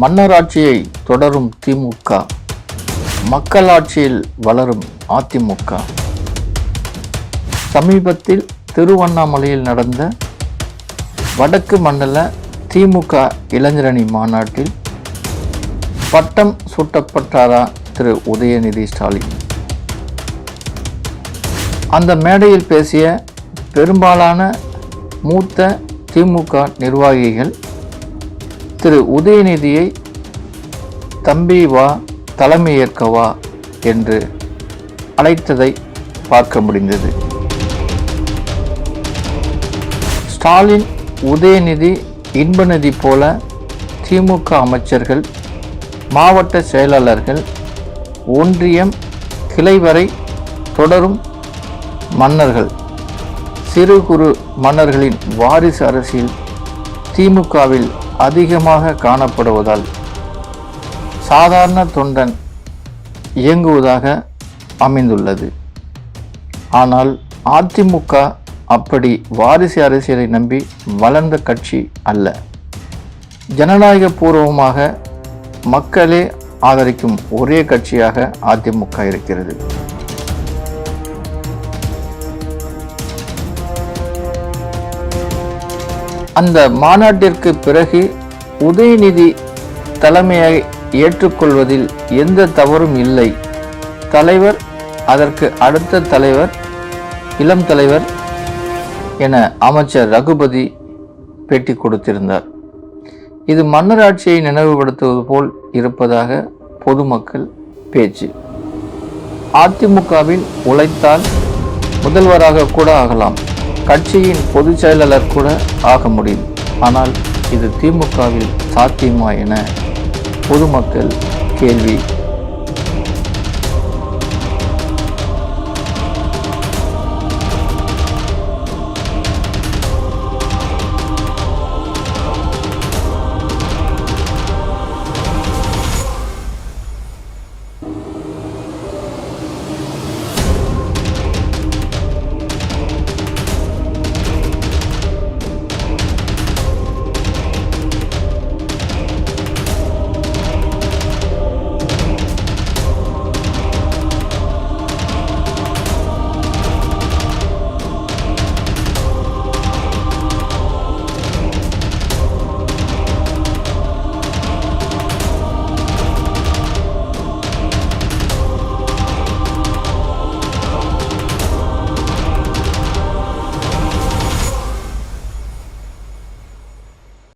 மன்னராட்சியை தொடரும் திமுக. மக்களாட்சியில் வளரும் அதிமுக. சமீபத்தில் திருவண்ணாமலையில் நடந்த வடக்கு மண்டல திமுக இளைஞரணி மாநாட்டில் பட்டம் சூட்டப்பட்டாரா திரு. உதயநிதி ஸ்டாலின். அந்த மேடையில் பேசிய பெரும்பாலான மூத்த திமுக நிர்வாகிகள் திரு உதயநிதியை தம்பி வா தலைமையேற்கவா என்று அழைத்ததை பார்க்க முடிந்தது. ஸ்டாலின் உதயநிதி இன்பநிதி போல திமுக அமைச்சர்கள் மாவட்ட செயலாளர்கள் ஒன்றியம் கிளை வரை தொடரும் மன்னர்கள் சிறு குறு மன்னர்களின் வாரிசு அரசியல் திமுகவில் அதிகமாக காணப்படுவதால் சாதாரண தொண்டன் இயங்குவதாக அமைந்துள்ளது. ஆனால் அதிமுக அப்படி வாரிசு அரசியலை நம்பி வளர்ந்த கட்சி அல்ல. ஜனநாயக பூர்வமாக மக்களே ஆதரிக்கும் ஒரே கட்சியாக அதிமுக இருக்கிறது. அந்த மாநாட்டிற்கு பிறகு உதயநிதி தலைமையை ஏற்றுக்கொள்வதில் எந்த தவறும் இல்லை. தலைவர் அதற்கு அடுத்த தலைவர் இளம் தலைவர் என அமைச்சர் ரகுபதி பேட்டி கொடுத்திருந்தார். இது மன்னராட்சியை நினைவுபடுத்துவது போல் இருப்பதாக பொதுமக்கள் பேச்சு. அதிமுகவில் உழைத்தால் முதல்வராக கூட ஆகலாம். கட்சியின் பொதுச் செயலாளர் கூட ஆக முடியும். ஆனால் இது திமுகவில் சாத்தியமா என பொதுமக்கள் கேள்வி